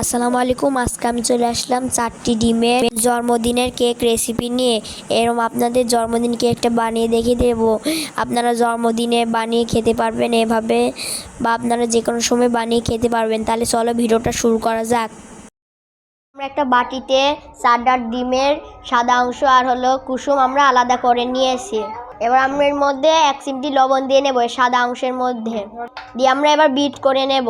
আসসালামু আলাইকুম। আজকে আমি চলে আসলাম চারটি ডিমের জন্মদিনের কেক রেসিপি নিয়ে। এরম আপনাদের জন্মদিন কেকটা বানিয়ে দেখিয়ে দেবো। আপনারা জন্মদিনে বানিয়ে খেতে পারবেন এভাবে বা আপনারা যে কোনো সময় বানিয়ে খেতে পারবেন। তাহলে চলো ভিডিওটা শুরু করা যাক। আমরা একটা বাটিতে চারটা ডিমের সাদা অংশ আর হলো কুসুম আমরা আলাদা করে নিয়েছি। এবার আমরা এর মধ্যে এক চিমটি লবণ দিয়ে নেব সাদা অংশের মধ্যে। দিয়ে আমরা এবার বিট করে নেব।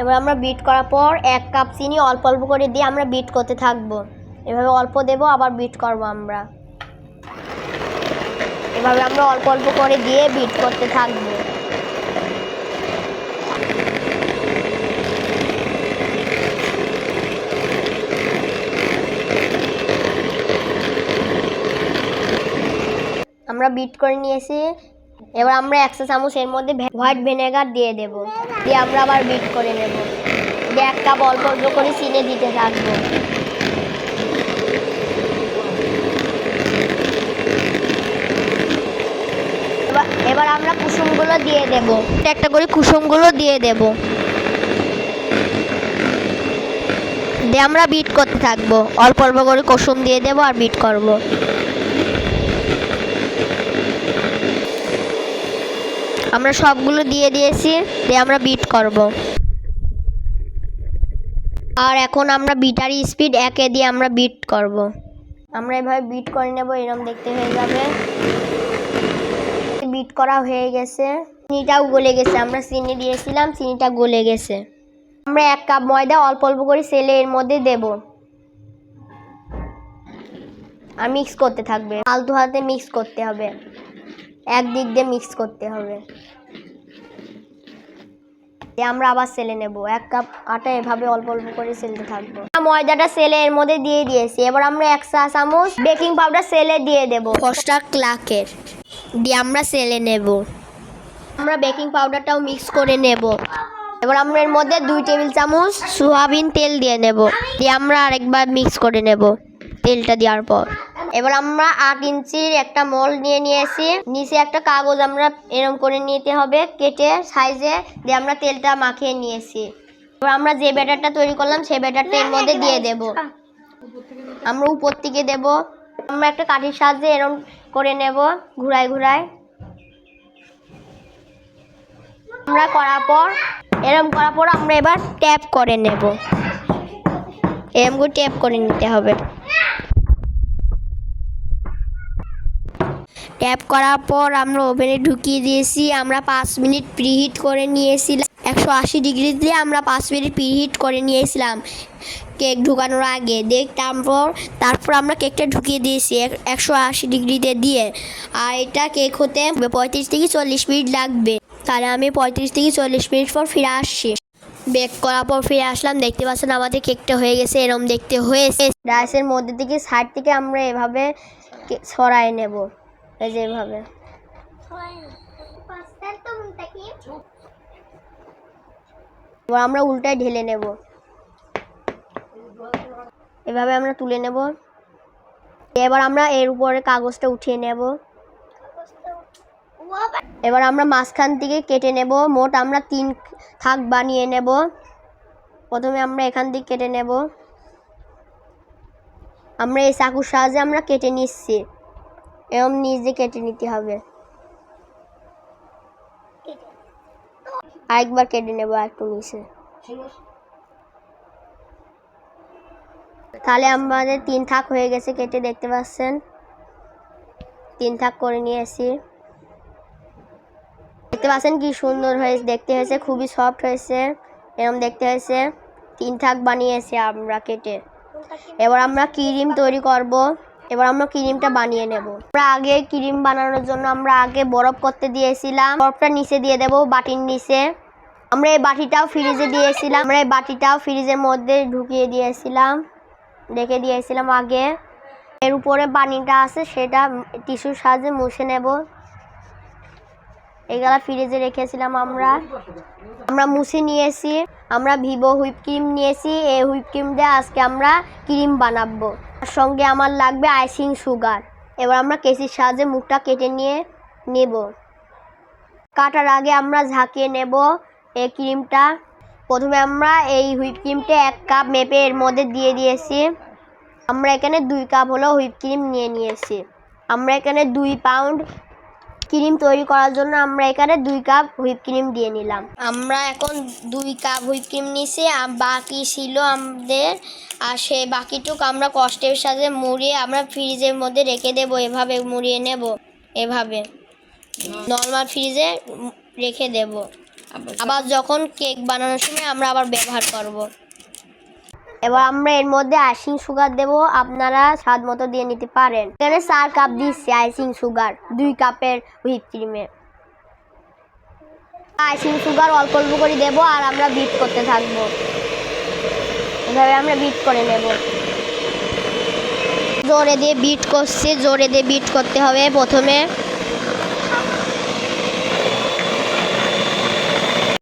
এবার আমরা বিট করার পর এক কাপ চিনি অল্প অল্প করে দিয়ে আমরা বিট করতে থাকব। এভাবে অল্প দেব, আবার বিট করব আমরা। এভাবে আমরা অল্প অল্প করে দিয়ে বিট করতে থাকব। আমরা বিট করে নিয়েছি। এবার আমরা একশো চামচ এর মধ্যে হোয়াইট ভিনেগার দিয়ে দেব। দিয়ে আমরা আবার বিট করে নেব। দিয়ে এক কাপ অল্প অল্প করে চিনে দিতে থাকব। এবার আমরা কুসুমগুলো দিয়ে দেব। একটা করে কুসুমগুলো দিয়ে দেব। দিয়ে আমরা বিট করতে থাকব। অল্প অল্প করে কুসুম দিয়ে দেবো আর বিট করব। আমরা সবগুলো দিয়ে দিয়েছি, দিয়ে আমরা বিট করব। আর এখন আমরা বিটার স্পিড একে দিয়ে আমরা বিট করব। আমরা এভাবে বিট করে নেব এরকম দেখতে হয়ে যাবে। বিট করা হয়ে গেছে। চিনিটাও গলে গেছে, আমরা চিনি দিয়েছিলাম, চিনিটা গলে গেছে। আমরা এক কাপ ময়দা অল্প অল্প করে সেলে এর মধ্যে দেব। আর মিক্স করতে থাকবে। আলতু হাতে মিক্স করতে হবে। একদিক দিয়ে মিক্স করতে হবে। আমরা আবার সেলে নেব। এক কাপ আটা এভাবে অল্প অল্প করে সেলতে থাকব। ময়দাটা সেলে এর মধ্যে দিয়ে দিয়েছি। এবার আমরা এক চা চামচ বেকিং পাউডার সেলে দিয়ে দেবো। ফসটা ক্লাকের। দিয়ে আমরা সেলে নেব। আমরা বেকিং পাউডারটাও মিক্স করে নেব। এবার আমরা এর মধ্যে দুই টেবিল চামচ সোয়াবিন তেল দিয়ে নেব। দিয়ে আমরা আরেকবার মিক্স করে নেব তেলটা দেওয়ার পর। এবার আমরা আট ইঞ্চির একটা মল নিয়ে নিয়েছি। নিচে একটা কাগজ আমরা এরম করে নিতে হবে, কেটে সাইজে দিয়ে আমরা তেলটা মাখিয়ে নিয়েছি। এবার আমরা যে ব্যাটারটা তৈরি করলাম, সেই ব্যাটারটা এর মধ্যে দিয়ে দেব। আমরা উপর থেকে দেব। আমরা একটা কাঠির সাহায্যে এরম করে নেব, ঘুরায় ঘুরায়। আমরা করার পর, এরম করার পর আমরা এবার ট্যাপ করে নেব। এরম করে ট্যাপ করে নিতে হবে। ট্যাপ করার পর আমরা ওভেনে ঢুকিয়ে দিয়েছি। আমরা পাঁচ মিনিট প্রিহিট করে নিয়েছিলাম। একশো আশি ডিগ্রি দিয়ে আমরা পাঁচ মিনিট প্রিহিট করে নিয়েছিলাম কেক ঢুকানোর আগে। দেখ, তারপর তারপর আমরা কেকটা ঢুকিয়ে দিয়েছি এক- একশো আশি ডিগ্রিতে দিয়ে। আর এটা কেক হতে পঁয়ত্রিশ থেকে চল্লিশ মিনিট লাগবে। তাহলে আমি পঁয়ত্রিশ থেকে চল্লিশ মিনিট পর ফিরে আসছি। বেক করার পর ফিরে আসলাম। দেখতে পাচ্ছেন আমাদের কেকটা হয়ে গেছে, এরম দেখতে হয়েছে। রাইসের মধ্যে থেকে সাইড থেকে আমরা এভাবে সরাই নেব। এই যে এভাবে। এবার আমরা উল্টায় ঢেলে নেব। এভাবে আমরা তুলে নেব। এবার আমরা এর উপরে কাগজটা উঠিয়ে নেব। এবার আমরা মাঝখান থেকে কেটে নেব। মোট আমরা তিন থাক বানিয়ে নেব। প্রথমে আমরা এখান থেকে কেটে নেব। আমরা এই চাকুর সাহায্যে আমরা কেটে নিচ্ছি। এরম নিজে কেটে নিতে হবে। আরেকবার কেটে নেব একটু নিচে। তাহলে আমাদের তিন থাক হয়ে গেছে কেটে, দেখতে পাচ্ছেন? তিন থাক করে নিয়েছি। দেখতে পাচ্ছেন কি সুন্দর হয়েছে, দেখতে হয়েছে, খুবই সফট হয়েছে। এরকম দেখতে হয়েছে, তিন থাক বানিয়েছি আমরা কেটে। এবার আমরা ক্রিম তৈরি করব। এবার আমরা ক্রিমটা বানিয়ে নেব। আমরা আগে ক্রিম বানানোর জন্য আমরা আগে বরফ করতে দিয়েছিলাম। বরফটা নিচে দিয়ে দেব বাটির নিচে। আমরা এই বাটিটাও ফ্রিজে দিয়েছিলাম। আমরা এই বাটিটাও ফ্রিজের মধ্যে ঢুকিয়ে দিয়েছিলাম। রেখে দিয়েছিলাম আগে। এর উপরে পানিটা আছে সেটা টিস্যুর সাহায্যে মুছে নেব। এগুলা ফ্রিজে রেখেছিলাম আমরা। আমরা মুছে নিয়েছি। আমরা ভিভো হুইপ ক্রিম নিয়েছি। এই হুইপ ক্রিম দিয়ে আজকে আমরা ক্রিম বানাবো। তার সঙ্গে আমার লাগবে আইসিং সুগার। এবার আমরা কেসির সাহায্যে মুখটা কেটে নিয়ে নেব। কাটার আগে আমরা ঝাঁকিয়ে নেব এই ক্রিমটা। প্রথমে আমরা এই হুইপ ক্রিমটা এক কাপ মেপে এর মধ্যে দিয়ে দিয়েছি। আমরা এখানে দুই কাপ হলো হুইপ ক্রিম নিয়ে নিয়েছি। আমরা এখানে দুই পাউন্ড ক্রিম তৈরি করার জন্য আমরা এখানে দুই কাপ হুইপ ক্রিম দিয়ে নিলাম। আমরা এখন দুই কাপ হুইপ ক্রিম নিয়েছি আর বাকি ছিল আমাদের, আর সেই বাকিটুকু আমরা কষ্টের সাথে মুড়িয়ে আমরা ফ্রিজের মধ্যে রেখে দেবো, এভাবে মুড়িয়ে নেব, এভাবে। নর্মাল ফ্রিজে রেখে দেব। আবার যখন কেক বানানোর সময় আমরা আবার ব্যবহার করব। এবার আমরা এর মধ্যে আইসিং সুগার দেব, আপনারা স্বাদ মতো দিয়ে নিতে পারেন। এখানে চার কাপ দিচ্ছি আইসিং সুগার, দুই কাপের হুইপ ক্রিমের আইসিং সুগার অল্প অল্প করে দেবো আর আমরা বিট করতে থাকব। এভাবে আমরা বিট করে নেব। জোরে দিয়ে বিট করছি, জোরে দিয়ে বিট করতে হবে প্রথমে।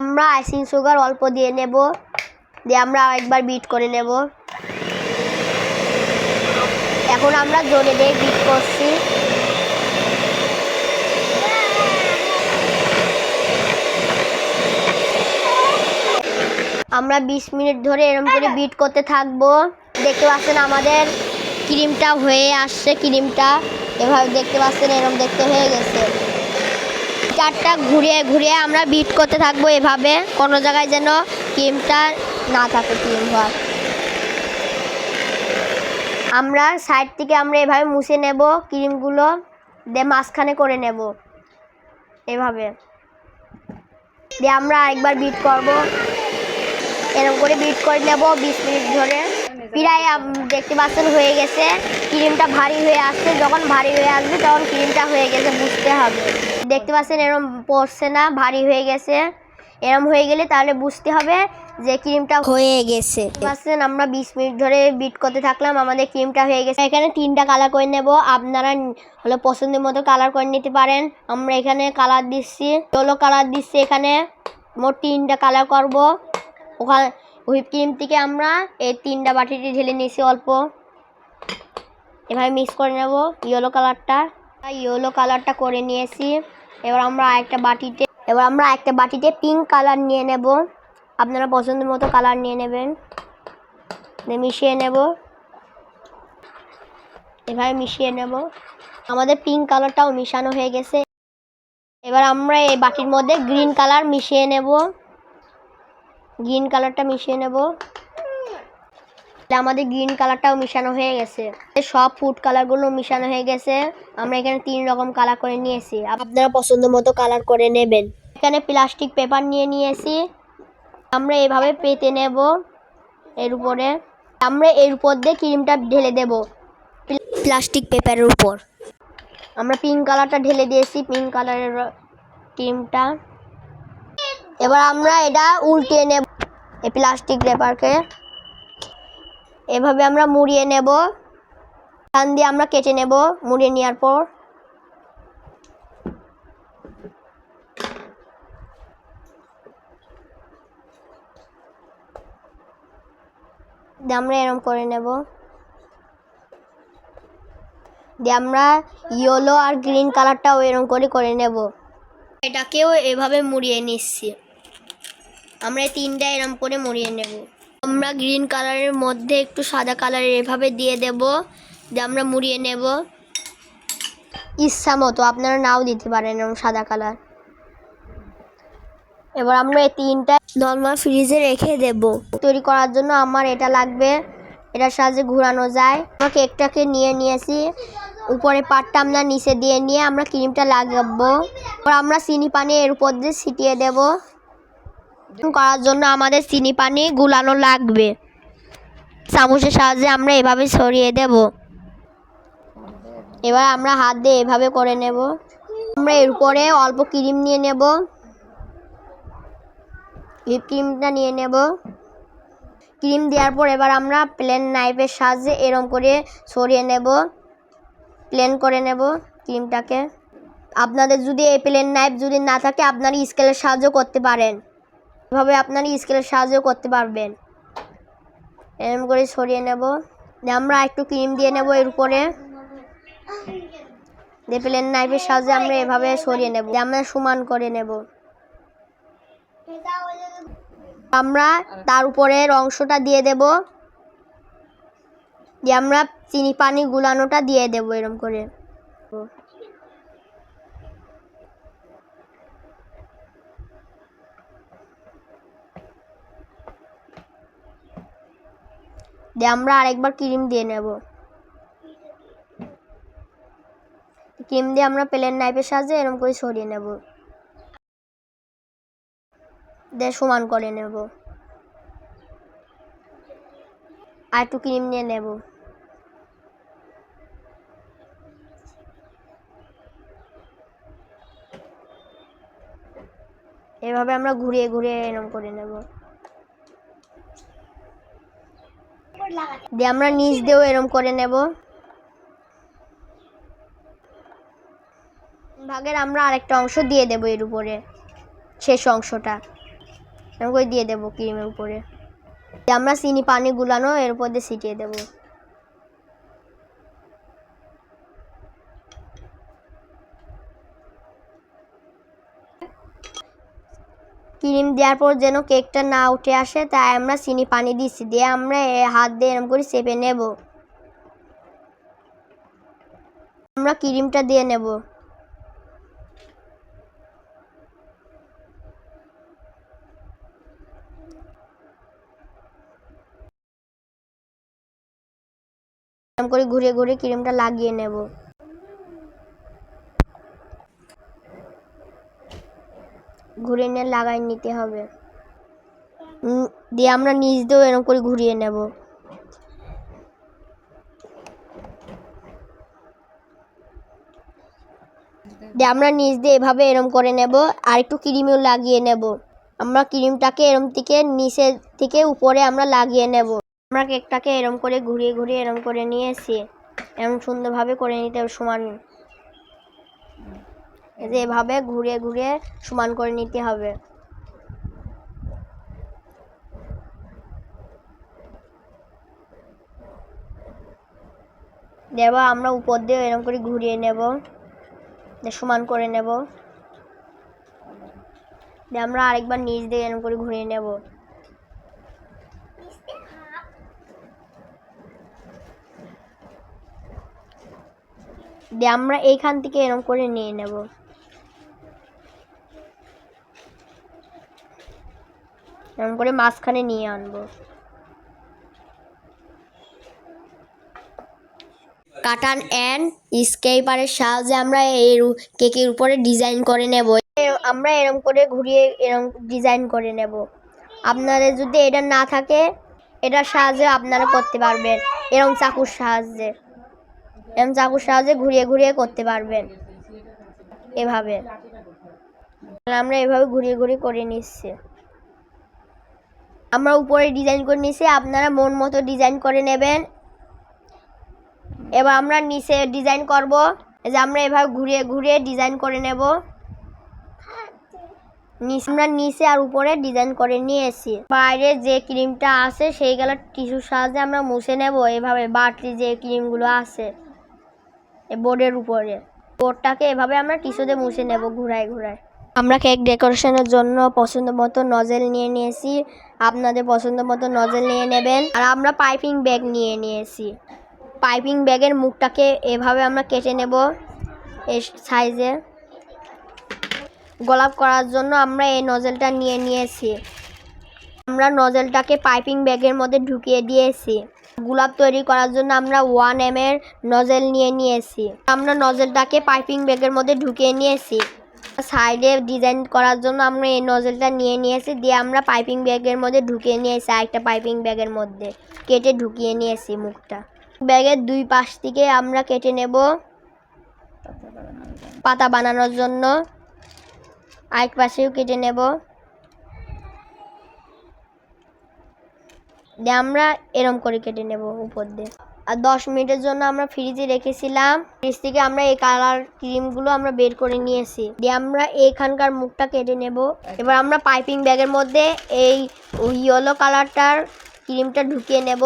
আমরা আইসিং সুগার অল্প দিয়ে নেব। দিয়ে আমরা একবার বিট করে নেব। এখন আমরা জোরে দিয়ে বিট করছি। আমরা বিশ মিনিট ধরে এরকম করে বিট করতে থাকব। দেখতে পাচ্ছেন আমাদের ক্রিমটা হয়ে আসছে ক্রিমটা এভাবে দেখতে পাচ্ছেন এরকম দেখতে হয়ে গেছে। চারটা ঘুরিয়ে ঘুরিয়ে আমরা বিট করতে থাকব এভাবে। কোনো জায়গায় যেন ক্রিমটা না থাকে ক্রিম হওয়ার আমরা সাইড থেকে আমরা এভাবে মুছে নেব ক্রিমগুলো দিয়ে মাঝখানে করে নেব, এভাবে। দিয়ে আমরা আরেকবার বিট করব। এরকম করে বিট করে নেব বিশ মিনিট ধরে। প্রায় দেখতে পাচ্ছেন হয়ে গেছে। ক্রিমটা ভারী হয়ে আসছে। যখন ভারী হয়ে আসবে, তখন ক্রিমটা হয়ে গেছে, বুঝতে হবে। দেখতে পাচ্ছেন এরকম পড়ছে না, ভারী হয়ে গেছে। এরম হয়ে গেলে তাহলে বুঝতে হবে যে ক্রিমটা হয়ে গেছে। পাচ্ছেন আমরা বিশ মিনিট ধরে বিট করতে থাকলাম আমাদের ক্রিমটা হয়ে গেছে। এখানে তিনটা কালার করে নেব। আপনারা হলো পছন্দের মতো কালার করে নিতে পারেন। আমরা এখানে কালার দিচ্ছি ষোলো কালার দিচ্ছি এখানে। মোট তিনটা কালার করব। ওখানে হুইপ ক্রিম থেকে আমরা এই তিনটা বাটিটি ঢেলে নিয়েছি অল্প। এভাবে মিক্স করে নেব ইয়েলো কালারটা ইয়েলো কালারটা করে নিয়েছি। এবার আমরা আরেকটা বাটিতে এবার আমরা একটা বাটিতে পিঙ্ক কালার নিয়ে নেব। আপনারা পছন্দের মতো কালার নিয়ে নেবেন। মিশিয়ে নেব। এভাবে মিশিয়ে নেব। আমাদের পিঙ্ক কালারটাও মিশানো হয়ে গেছে। এবার আমরা এই বাটির মধ্যে গ্রিন কালার মিশিয়ে নেব। গ্রিন কালারটা মিশিয়ে নেব। আমাদের গ্রিন কালারটাও মিশানো হয়ে গেছে। সব ফুড কালারগুলো মিশানো হয়ে গেছে। আমরা এখানে তিন রকম কালার করে নিয়েছি। আপনারা পছন্দ মতো কালার করে নেবেন। এখানে প্লাস্টিক পেপার নিয়ে নিয়েছি। আমরা এভাবে পেতে নেব এর উপরে। আমরা এর উপর দিয়ে ক্রিমটা ঢেলে দেব। প্লাস্টিক পেপারের উপর। আমরা পিঙ্ক কালারটা ঢেলে দিয়েছি পিঙ্ক কালারের ক্রিমটা। এবার আমরা এটা উল্টে নেব এই প্লাস্টিক পেপারকে। এভাবে আমরা মুড়িয়ে নেব। টান দিয়ে আমরা কেটে নেব মুড়িয়ে নেওয়ার পর। দিয়ে আমরা এরম করে নেব। দিয়ে আমরা ইয়েলো আর গ্রিন কালারটাও এরম করে করে নেব। এটাকেও এভাবে মুড়িয়ে নিচ্ছি। আমরা তিনটা এরম করে মুড়িয়ে নেব। আমরা গ্রিন কালারের মধ্যে একটু সাদা কালারের এভাবে দিয়ে দেব। দিয়ে আমরা মুড়িয়ে নেব। ইচ্ছা মতো, আপনারা নাও দিতে পারেন এরকম সাদা কালার এবার আমরা এই তিনটা নর্মাল ফ্রিজে রেখে দেব। তৈরি করার জন্য আমার এটা লাগবে। এটার সাহায্যে ঘোরানো যায়। আমরা কেকটাকে নিয়ে নিয়েছি। উপরে পাটটা আমরা নিচে দিয়ে নিয়ে আমরা ক্রিমটা লাগাবো। এবার আমরা চিনি পানি এর উপর দিয়ে ছিটিয়ে দেব। করার জন্য আমাদের চিনি পানি গুলানো লাগবে। চামচের সাহায্যে আমরা এভাবে ছড়িয়ে দেব। এবার আমরা হাত দিয়ে এভাবে করে নেব। আমরা এর উপরে অল্প ক্রিম নিয়ে নেব। হুইপ ক্রিমটা নিয়ে নেব। ক্রিম দেওয়ার পর এবার আমরা প্লেন নাইফের সাহায্যে এরম করে সরিয়ে নেব। প্লেন করে নেব ক্রিমটাকে। আপনাদের যদি এই প্লেন নাইফ যদি না থাকে, আপনারা স্কেলের সাহায্য করতে পারেন। এভাবে আপনারা স্কেলের সাহায্য করতে পারবেন। এরম করে সরিয়ে নেব। আমরা একটু ক্রিম দিয়ে নেব এর উপরে। দিয়ে প্লেন নাইফের সাহায্যে আমরা এভাবে সরিয়ে নেব। আমরা সমান করে নেব। আমরা তার উপরের অংশটা দিয়ে দেব। দিয়ে আমরা চিনি পানি গুলানোটা দিয়ে দেব এরকম করে। দিয়ে আমরা আরেকবার ক্রিম দিয়ে নেব। ক্রিম দিয়ে আমরা প্লেন নাইফের সাহায্যে এরকম করে সরিয়ে নেব। দিয়ে সমান করে নেব। আর একটু ক্রিম নিয়ে নেব। এভাবে আমরা ঘুরিয়ে ঘুরিয়ে এরকম করে নেব। দিয়ে আমরা নিচ দিয়েও এরম করে নেব। ভাগের আমরা আরেকটা অংশ দিয়ে দেব এর উপরে। শেষ অংশটা। এরকম দিয়ে দেবো ক্রিমের উপরে। আমরা চিনি পানি গুলানো, এর উপর দিয়ে ছিটিয়ে দেবো। ক্রিম দেওয়ার পর যেন কেকটা না উঠে আসে, তাই আমরা চিনি পানি দিচ্ছি। দিয়ে আমরা হাত দিয়ে এরকম করে চেপে নেব। আমরা ক্রিমটা দিয়ে নেব। করে ঘুরে ঘুরে ক্রিমটা লাগিয়ে নেব। ঘুরে নিয়ে লাগাই নিতে হবে। দিয়ে আমরা নিচ দিয়েও এরকম করে ঘুরিয়ে নেব। দিয়ে আমরা নিচ দিয়ে এভাবে এরম করে নেব আর একটু ক্রিমও লাগিয়ে নেব। আমরা ক্রিমটাকে এরম থেকে নিচের থেকে উপরে আমরা লাগিয়ে নেব। আমরা কেকটাকে এরম করে ঘুরিয়ে ঘুরিয়ে এরম করে নিয়ে এসে এরম সুন্দরভাবে করে নিতে হবে সমান। যে এভাবে ঘুরিয়ে ঘুরিয়ে সমান করে নিতে হবে। দেব, আমরা উপর দিয়ে এরম করে ঘুরিয়ে নেব। সমান করে নেব। দিয়ে আমরা আরেকবার নিচ দিয়ে এরম করে ঘুরিয়ে নেব। দিয়ে আমরা এইখান থেকে এরকম করে নিয়ে নেব। এরকম করে মাঝখানে নিয়ে আনব। কাটান অ্যান্ড স্কেপারের সাহায্যে আমরা এর কেকের উপরে ডিজাইন করে নেব। আমরা এরকম করে ঘুরিয়ে এরকম ডিজাইন করে নেব। আপনাদের যদি এটা না থাকে এটার সাহায্যে আপনারা করতে পারবেন। এরকম চাকুর সাহায্যে। এরকম চাকুর সাহায্যে ঘুরিয়ে ঘুরিয়ে করতে পারবেন। এভাবে। আমরা এভাবে ঘুরিয়ে ঘুরিয়ে করে নিচ্ছি। আমরা উপরে ডিজাইন করে নিচ্ছি আপনারা মন মতো ডিজাইন করে নেবেন। এবার আমরা নিচে ডিজাইন করব যে আমরা এভাবে ঘুরিয়ে ঘুরিয়ে ডিজাইন করে নেব। আমরা নিচে আর উপরে ডিজাইন করে নিয়ে এসি বাইরে যে ক্রিমটা আছে সেইগুলো টিস্যুর সাহায্যে আমরা মুছে নেব। এভাবে বাটি যে ক্রিমগুলো আছে। বোর্ডের উপরে। বোর্ডটাকে এভাবে আমরা টিস্যু দিয়ে মুছে নেব ঘুরায় ঘুরায়। আমরা কেক ডেকোরেশনের জন্য পছন্দ মতো নজেল নিয়ে নিয়েছি। আপনাদের পছন্দ মতো নজেল নিয়ে নেবেন। আর আমরা পাইপিং ব্যাগ নিয়ে নিয়েছি। পাইপিং ব্যাগের মুখটাকে এভাবে আমরা কেটে নেব এই সাইজে। গোলাপ করার জন্য আমরা এই নজেলটা নিয়ে নিয়েছি। আমরা নজেলটাকে পাইপিং ব্যাগের মধ্যে ঢুকিয়ে দিয়েছি। গোলাপ তৈরি করার জন্য আমরা ওয়ান এম এর নজেল নিয়ে নিয়েছি। আমরা নজেলটাকে পাইপিং ব্যাগের মধ্যে ঢুকিয়ে নিয়েছি। সাইডে ডিজাইন করার জন্য আমরা এই নজেলটা নিয়ে নিয়েছি। দিয়ে আমরা পাইপিং ব্যাগের মধ্যে ঢুকিয়ে নিয়েছি আরেকটা পাইপিং ব্যাগের মধ্যে। কেটে ঢুকিয়ে নিয়েছি মুখটা। ব্যাগের দুই পাশ থেকে আমরা কেটে নেব পাতা বানানোর জন্য। আরেক পাশেও কেটে নেব। দিয়ে আমরা এরম করে কেটে নেব উপর দিয়ে। আর দশ মিনিটের জন্য আমরা ফ্রিজে রেখেছিলাম। ফ্রিজ থেকে আমরা এই কালার ক্রিমগুলো আমরা বের করে নিয়েছি। দিয়ে আমরা এইখানকার মুখটা কেটে নেব। এবার আমরা পাইপিং ব্যাগের মধ্যে এই ইয়েলো কালারটার ক্রিমটা ঢুকিয়ে নেব।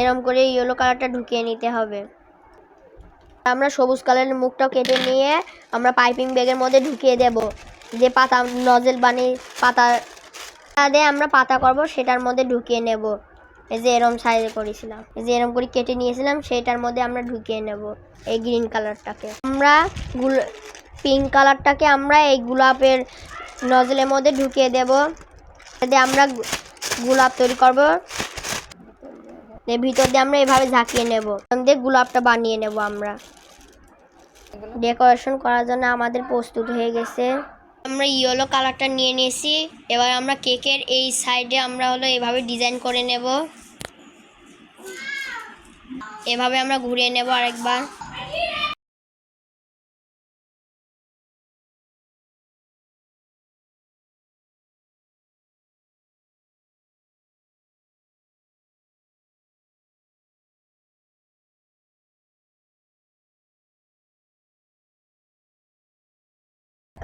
এরম করে ইয়েলো কালারটা ঢুকিয়ে নিতে হবে। আমরা সবুজ কালারের মুখটা কেটে নিয়ে আমরা পাইপিং ব্যাগের মধ্যে ঢুকিয়ে দেব। যে পাতা নজেল বানিয়ে পাতা দিয়ে আমরা পাতা করব, সেটার মধ্যে ঢুকিয়ে নেব। এই যে এরম সাইজে করেছিলাম। এই যে এরম করে কেটে নিয়েছিলাম, সেটার মধ্যে আমরা ঢুকিয়ে নেব এই গ্রিন কালারটাকে আমরা গুল পিঙ্ক কালারটাকে আমরা এই গোলাপের নজলের মধ্যে ঢুকিয়ে দেব। এতে আমরা গোলাপ তৈরি করব। ভিতর দিয়ে আমরা এভাবে ঝাঁকিয়ে নেব। দিয়ে গোলাপটা বানিয়ে নেব আমরা। ডেকোরেশন করার জন্য আমাদের প্রস্তুত হয়ে গেছে। আমরা ইয়েলো কালারটা নিয়ে নিয়েছি। এবার আমরা কেকের এই সাইডে আমরা হলো এভাবে ডিজাইন করে নেব। এভাবে আমরা ঘুরিয়ে নেব আরেকবার।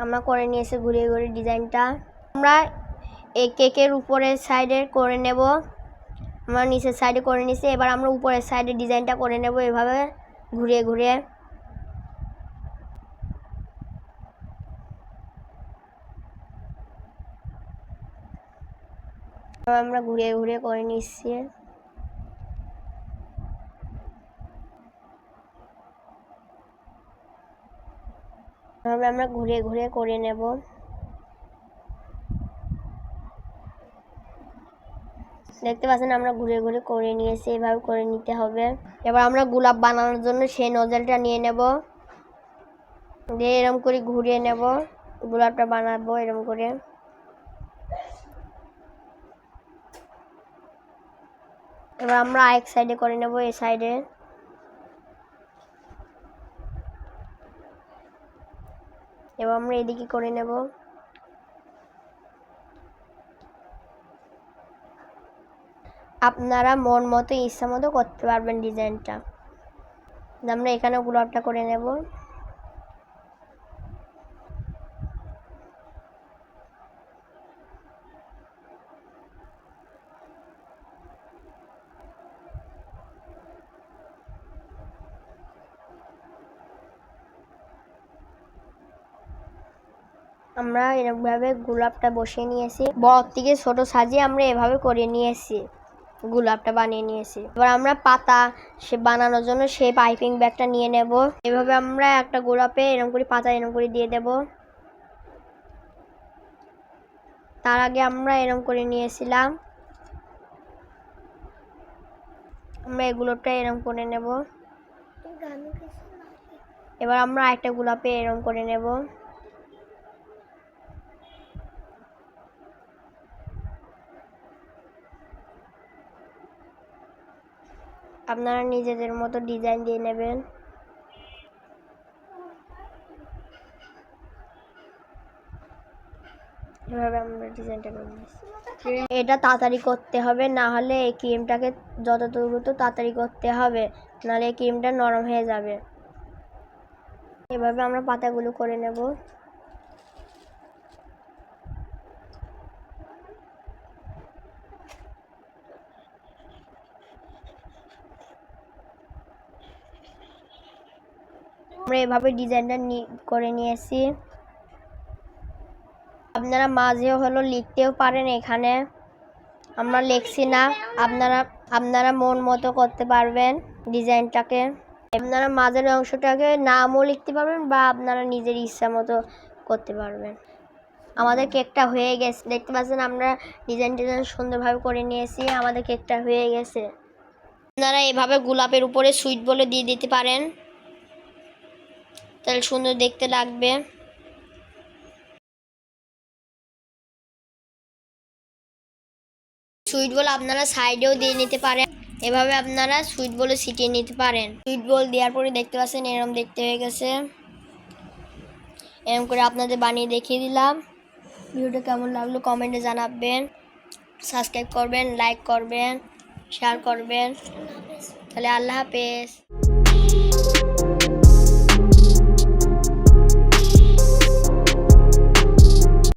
আমরা করে নিয়েছি ঘুরিয়ে ঘুরিয়ে ডিজাইনটা। আমরা এই কেকের উপরের সাইডে করে নেব। আমরা নিচের সাইডে করে নিয়েছি, এবার আমরা উপরের সাইডে ডিজাইনটা করে নেব এভাবে ঘুরিয়ে ঘুরিয়ে। আমরা ঘুরিয়ে ঘুরিয়ে করে নিচ্ছি এভাবে আমরা ঘুরিয়ে ঘুরিয়ে করে নেব। দেখতে পাচ্ছেন আমরা ঘুরে ঘুরে করে নিয়েছি, এভাবে করে নিতে হবে। এবার আমরা গোলাপ বানানোর জন্য সেই নজলটা নিয়ে নেব। দিয়ে এরম করে ঘুরিয়ে নেব, গোলাপটা বানাবো এরম করে। এবার আমরা এক সাইডে করে নেব এই সাইডে এবার আমরা এদিকে করে নেব। আপনারা মন মতো ইচ্ছা মতো করতে পারবেন ডিজাইনটা আমরা এখানে গোলাপটা করে নেব। আমরা এরকমভাবে গোলাপটা বসিয়ে নিয়েছি। বড় থেকে ছোট সাজিয়ে আমরা এভাবে করে নিয়েছি। গোলাপটা বানিয়ে নিয়েছি। এবার আমরা পাতা সে বানানোর জন্য সেই পাইপিং ব্যাগটা নিয়ে নেব। এভাবে আমরা একটা গোলাপে এরকম করে পাতা এরকম করে দিয়ে দেব। তার আগে আমরা এরকম করে নিয়েছিলাম। আমরা এগুলোটা এরকম করে নেব। এবার আমরা একটা গোলাপে এরকম করে নেব। আপনারা নিজেদের মতো ডিজাইন দিয়ে নেবেন। এভাবে আমরা ডিজাইনটা এটা তাড়াতাড়ি করতে হবে, না হলে এই ক্রিমটাকে যত দ্রুত তাড়াতাড়ি করতে হবে, নাহলে এই ক্রিমটা নরম হয়ে যাবে। এভাবে আমরা পাতাগুলো করে নেব। আমরা এভাবে ডিজাইনটা করে নিয়েছি। আপনারা মাঝে হলো লিখতেও পারেন এখানে। আমরা লিখছি না, আপনারা আপনারা মন মতো করতে পারবেন ডিজাইনটাকে। আপনারা মাঝের অংশটাকে নামও লিখতে পারবেন বা আপনারা নিজের ইচ্ছা মতো করতে পারবেন। আমাদের কেকটা হয়ে গেছে। দেখতে পাচ্ছেন আমরা ডিজাইন ডিজাইন সুন্দরভাবে করে নিয়েছি, আমাদের কেকটা হয়ে গেছে। আপনারা এভাবে গোলাপের উপরে সুইট বলে দিয়ে দিতে পারেন। তাহলে সুন্দর দেখতে লাগবে। সুইট বল আপনারা সাইডেও দিয়ে নিতে পারেন। এভাবে আপনারা সুইট বলে ছিটিয়ে নিতে পারেন। সুইট বল দেওয়ার পরে দেখতে পাচ্ছেন এরম দেখতে হয়ে গেছে। এরম করে আপনাদের বানিয়ে দেখিয়ে দিলাম। ভিডিওটা কেমন লাগল কমেন্টে জানাবেন। সাবস্ক্রাইব করবেন, লাইক করবেন শেয়ার করবেন। তাহলে আল্লাহ হাফেজ।